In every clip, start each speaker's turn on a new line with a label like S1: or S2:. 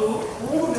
S1: 또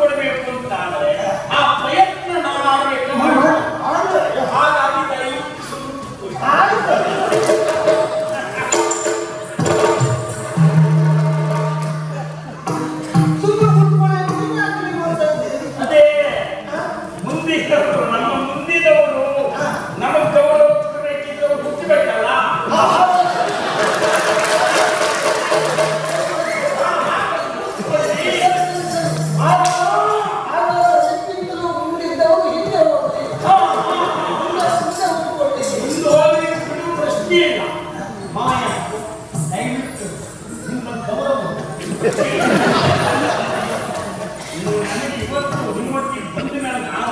S1: ಮುಂದಿನವರು ನಮ್ಗೆ యువకులు ఉన్నతి ముందున
S2: నా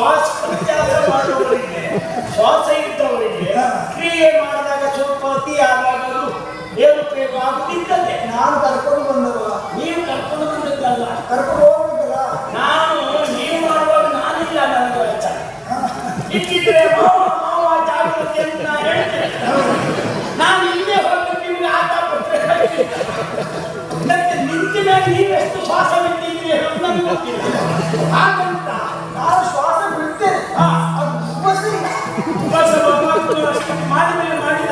S1: ಶ್ವಾಸ ಕೆಲಸ ಮಾಡುವವರಿಗೆ ಶ್ವಾಸ ಇದ್ದವರಿಗೆ ಕ್ರಿಯೆ ಮಾಡಿದಾಗ ಸ್ವಲ್ಪ ಅತಿ ಆದಾಗ ಏರುಪಯೋಗ ಆಗುತ್ತಿದ್ದಂತೆ
S3: ನಾನು ಕರ್ಕೊಂಡು ಬಂದವ
S1: ನೀವು ಕರ್ಕೊಂಡು ಬಂದದ್ದಲ್ಲ.
S3: ಕರ್ಕೊಂಡು
S1: ನಾನು ನೀವು ಮಾಡುವಾಗ ನಾನಿಲ್ಲ ನನ್ನ ವೆಚ್ಚ ಇದ್ದಿದ್ರೆ ಮಾವ ಮಾವ ಜಾಗೃತಿ ಅಂತ ನಾನು ಹೇಳ್ತೇನೆ ನಾನು ಹಿಂದೆ ಹೋಗಿ ನಿಮ್ಗೆ ಆಟ ಅದಕ್ಕೆ ನಿಂತಿನ ನೀವೆಷ್ಟು ಶ್ವಾಸ ಬಿಟ್ಟಿದ್ದೀರಿ ನನಗೆ ಗೊತ್ತಿಲ್ಲ. ಹಾಗಂತ
S3: ನಾನು ಶ್ವಾಸ
S1: மாடு மேல மாடு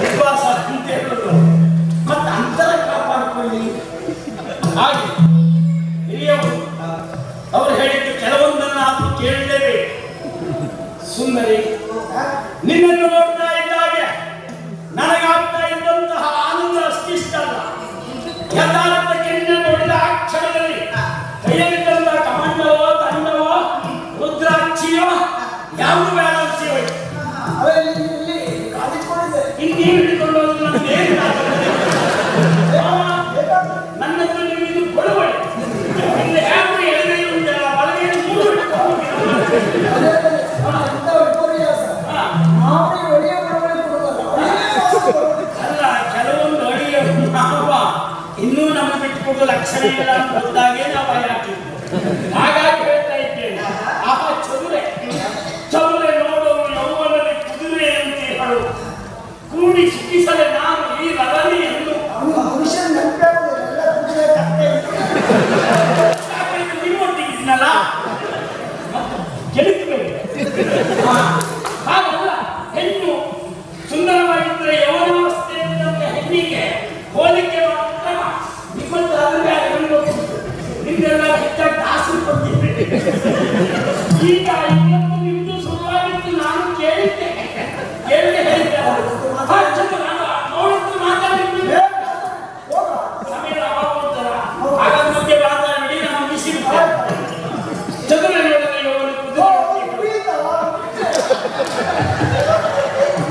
S1: ವಿಶ್ವಾಸ ಬಾಸ್ ಅಂತ ಹೇಳಿದ್ರು ಮತ್ತೆ ಅಂತರ ಕಾಪಾಡ್ಕೊಳ್ಳಿ ಹಾಗೆ ಹಿರಿಯವರು ಅವರು ಹೇಳಿದ್ದು ಕೆಲವೊಂದನ್ನ ಕೇಳಲೇಬೇಕು ಸುಮ್ಮನೆ ನಿನ್ನನ್ನು ನೋಡ್ತಾ
S3: ರಕ್ಷಣೆ ಇಲ್ಲ
S1: ಅಂತ ಗೊತ್ತಾಗಿ ನಾವು ಭಯ ಹಾಗಾಗಿ ಹೇಳ್ತಾ ಇದ್ದೇನೆ ಆ ಚದುರೆ ಚದುರೆ ನೋಡುವ ನೋವನಲ್ಲಿ ಕುದುರೆ ಅಂತ ಹೇಳು. ಕೂಡಿ ಸುಖಿಸಲೇ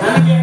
S1: ನನಗೆ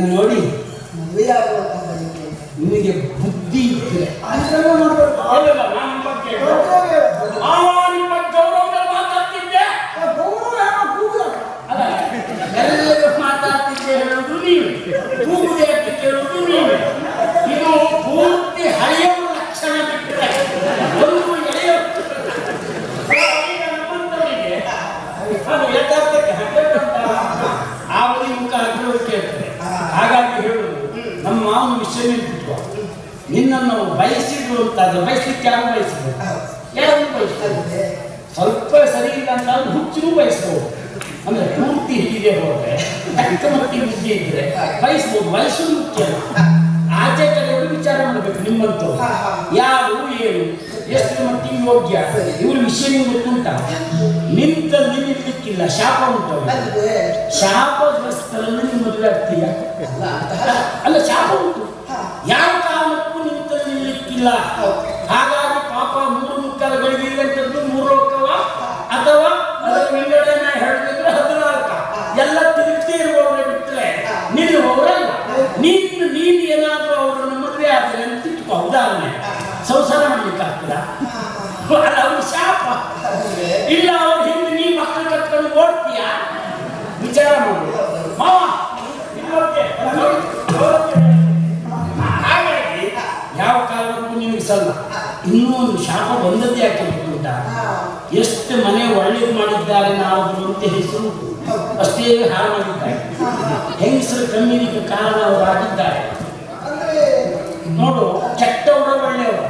S1: 哪里
S3: ಮನುಷ್ಯನೇ
S1: ನಿನ್ನನ್ನು ಬಯಸಿದ್ರು ಅಂತಾದ್ರೆ ಬಯಸ್ಲಿಕ್ಕೆ ಯಾರು ಬಯಸಿದ್ರು? ಯಾರು
S3: ಬಯಸ್ತಾರೆ
S1: ಸ್ವಲ್ಪ ಸರಿ ಇಲ್ಲ ಅಂತ ಹುಚ್ಚಿಗೂ ಬಯಸ್ಬೋದು. ಅಂದ್ರೆ ಪೂರ್ತಿ ಹೀಗೆ ಹೋದ್ರೆ ಮಟ್ಟಿಗೆ ಬುದ್ಧಿ ಇದ್ರೆ ಬಯಸ್ಬೋದು. ವಯಸ್ಸು ಮುಖ್ಯ ಆಚೆ ಕಡೆಯವರು ವಿಚಾರ ಮಾಡಬೇಕು
S3: ನಿಮ್ಮಂತೂ
S1: ಯಾರು ಏನು? ಎಷ್ಟು ಮಟ್ಟಿ ಯೋಗ್ಯ? ಇವ್ರ ವಿಷಯ ನಿಮ್ಗೆ ಗೊತ್ತುಂಟ? ನಿಂತ ನಿಲ್ಲಿಕ್ಕಿಲ್ಲ. ಶಾಪ ಉಂಟು ಶಾಪಗ್ರಸ್ತರನ್ನು ನಿಮ್ಮ ಮದುವೆ ಆಗ್ತೀಯ?
S3: ಅಲ್ಲ
S1: ಶಾಪ ಉಂಟು. ಯಾವ ಕಾಲಕ್ಕೂ ನಿಂತ ನಿಲ್ಲಿಕ್ಕಿಲ್ಲ ಹಾಗಾಗಿ ಪಾಪ ಮೂರು ಮುಕ್ಕಾಲ ಬೆಳಗಿರುವಂಥದ್ದು ಮೂರು ಲೋಕವ ಅಥವಾ ಅದರ ವಿಂಗಡಣೆ ಹೇಳಿದ್ರೆ ಹದಿನಾಲ್ಕ ಎಲ್ಲ ತಿರುಗಿ ಇರುವವರೇ ಬಿಟ್ಟರೆ ನಿಲ್ಲುವವರಲ್ಲ ನೀನು ನೀನು ಏನಾದರೂ ಅವರನ್ನು ಮದುವೆ ಆದರೆ ಅಂತ ಇಟ್ಕೋ ಉದಾಹರಣೆ ಸಂಸಾರ ಮಾಡ್ಲಿಕ್ಕೆ ಆಗ್ತದ ಅವ್ರ ಶಾಪ ಇಲ್ಲ ಅವ್ರಿಗೆ ಒಂದು ಶಾಪ ಬಂದದ್ದೇ ಯಾಕೆ ಅಂತ ಎಷ್ಟು ಮನೆ ಒಳ್ಳೇದು ಮಾಡಿದ್ದಾರೆ ನಾವು ಅಂತ ಹೆಸರು ಅಷ್ಟೇ ಹಾಳು ಮಾಡಿದ್ದಾರೆ. ಹೆಂಗಸರು ಕಮ್ಮಿಗೆ ಕಾರಣ ಅವರು
S3: ಆಗಿದ್ದಾರೆ
S1: ನೋಡು ಕೆಟ್ಟವರು ಒಳ್ಳೆಯವರು.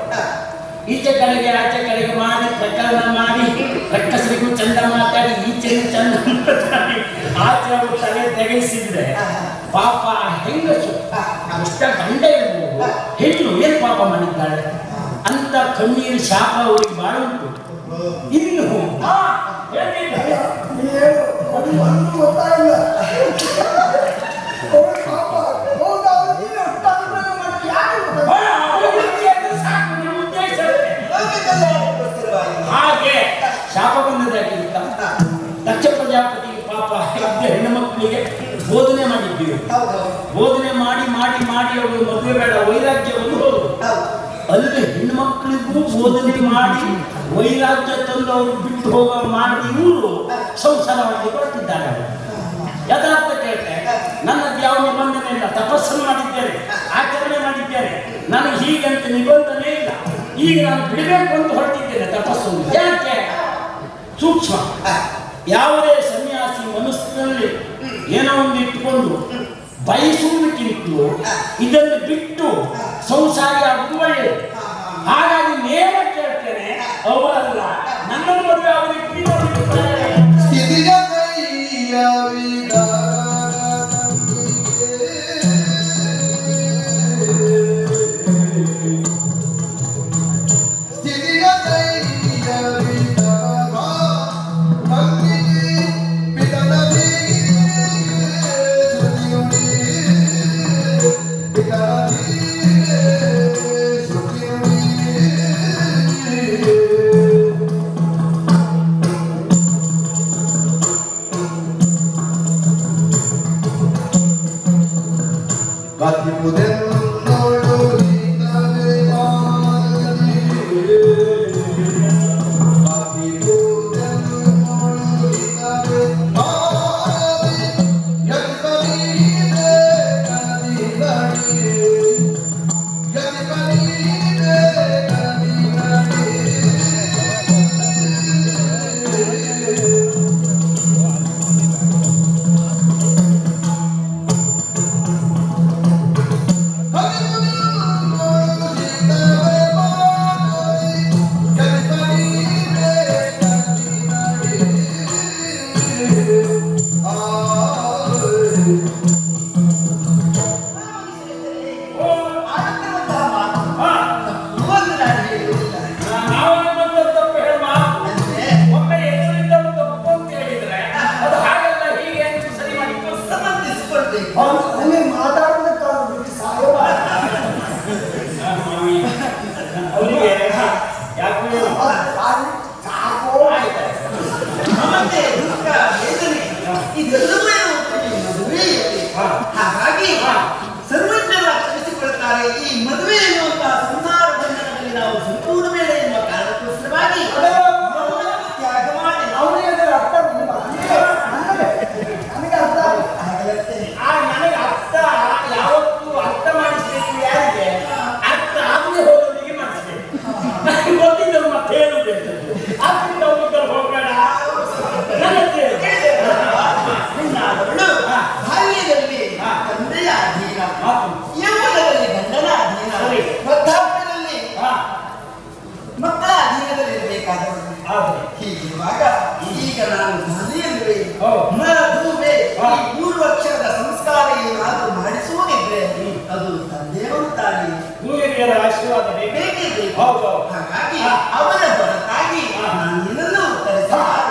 S1: ಈಚೆ ಕಡೆಗೆ ಆಚೆ ಕಡೆಗೆ ಮಾಡಿ ಪ್ರಕರಣ ಮಾಡಿ ರಕ್ಕಸರಿಗೂ ಚಂದ ಮಾತಾಡಿ, ಈಚೆಗೂ ಚಂದ ಮಾತಾಡಿ, ಆಚೆ ಅವರು ತಲೆ ತೆಗೆಸಿದ್ರೆ ಪಾಪ ಹೆಂಗಸು, ಅಷ್ಟ ಗಂಡ ಇರ್ಬೋದು ಹೆಣ್ಣು ಏನ್ ಪಾಪ ಮಾಡಿದ್ದಾಳೆ? ಅಂತ ಕಣ್ಣೀರು ಶಾಪ ಅವರಿಗೆ ಬಾಳ ಉಂಟು ಇನ್ನು. ಹಾಗೆ ಶಾಪ ಬಂದದಾಗಿ ದಕ್ಷ ಪ್ರಜಾಪತಿ ಪಾಪ ಇದ್ದ ಹೆಣ್ಣು ಮಕ್ಕಳಿಗೆ ಬೋಧನೆ ಮಾಡಿದ್ದೀವಿ ಬೋಧನೆ ಮಾಡಿ ಮಾಡಿ ಮಾಡಿ ಅವರು ಮದುವೆ ಬೇಡ ವೈರಾಗ್ಯವನ್ನು ಹೋದರು ಅಲ್ಲದೆ ಹೆಣ್ಣು ಮಕ್ಕಳಿಗೂ ಬೋಧನೆ ಮಾಡಿ ವೈರಾಗ್ಯ ತಂದು ಅವರು ಬಿಟ್ಟು ಹೋಗ ಮಾಡಿ ಇವರು ಸಂಸಾರವಾಗಿ ಅವರು. ಯಥಾರ್ಥ ಕೇಳ್ತೆ, ನನ್ನದು ಯಾವ ನಿಬಂಧನೆ ಇಲ್ಲ ತಪಸ್ಸು ಮಾಡಿದ್ದೇನೆ, ಆಚರಣೆ ಮಾಡಿದ್ದೇನೆ ನನಗೆ ಹೀಗಂತ ನಿಬಂಧನೆ ಇಲ್ಲ. ಈಗ ನಾನು ಬಿಡಬೇಕು ಅಂತ ಹೊರಟಿದ್ದೇನೆ ತಪಸ್ಸು ಯಾಕೆ? ಸೂಕ್ಷ್ಮ. ಯಾವುದೇ ಸನ್ಯಾಸಿ ಮನಸ್ಸಿನಲ್ಲಿ ಏನೋ ಒಂದು ಇಟ್ಟುಕೊಂಡು ಬಯಸುವುದಕ್ಕಿಂತಲೂ ಇದನ್ನು ಬಿಟ್ಟು ಸಂಸಾರಿ ಆಗುವುದು ಒಳ್ಳೆಯದು. ಹಾಗಾಗಿ ನೇಮ ಕೇಳ್ತೇನೆ. ಅವರಲ್ಲ ನನ್ನನ್ನು ಮದುವೆ ಆಗೋದಕ್ಕೆ ಬೇಕು ಹೌದು.
S4: ಹಾಗಾಗಿ. ಅವರ ಹೊರತಾಗಿ. ನಾನು ನಿನ್ನನ್ನು ಉತ್ತರಿಸಲಾರೆ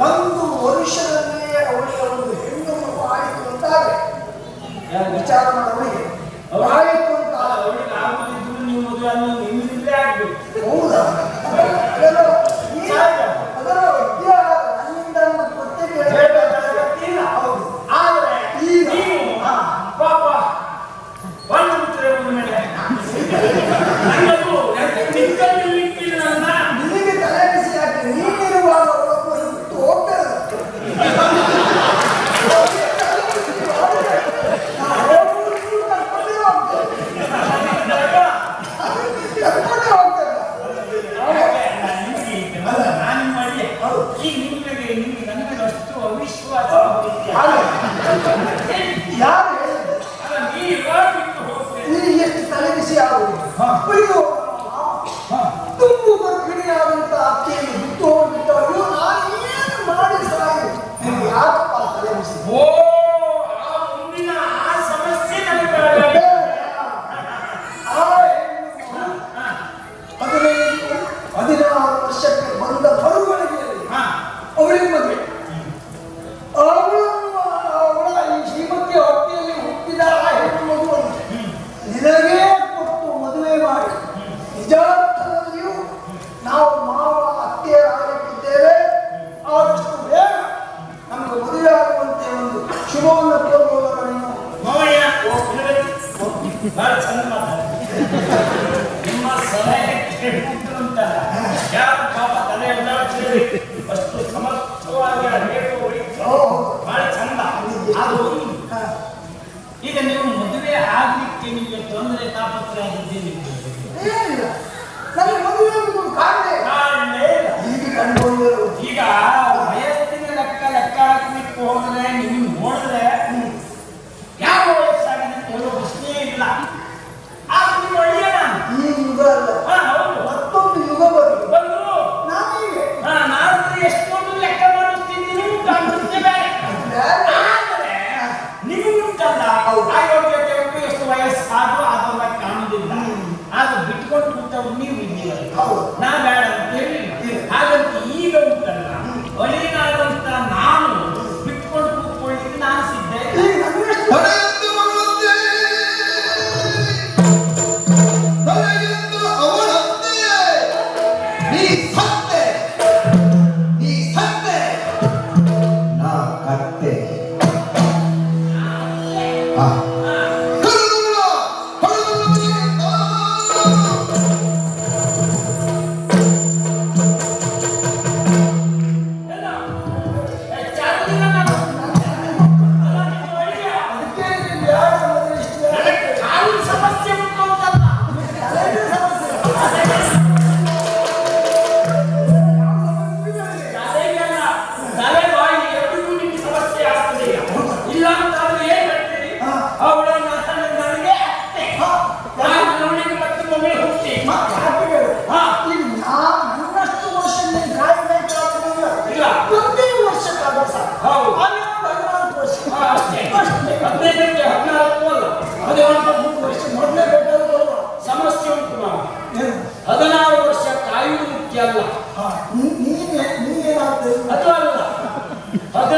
S3: ಒಂದು ವರ್ಷದಲ್ಲೇ ಅವಳಿಗೆ ಒಂದು ಮಗು ಆಯಿತು
S1: ಅಂತಾರೆ
S3: ವಿಚಾರ ಮಾಡೋರಿಗೆ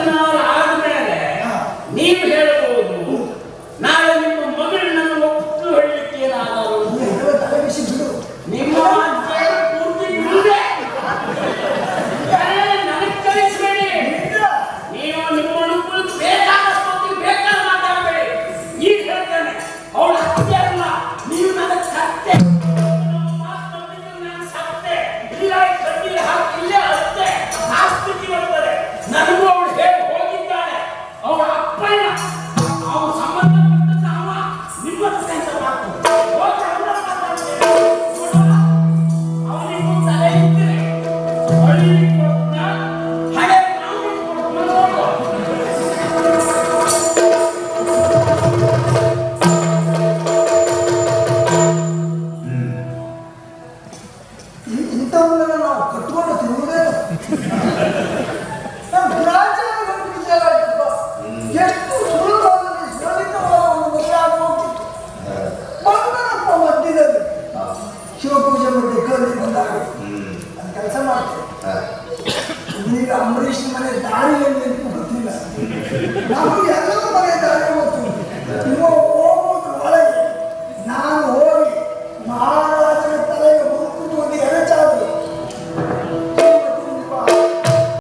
S1: Lord.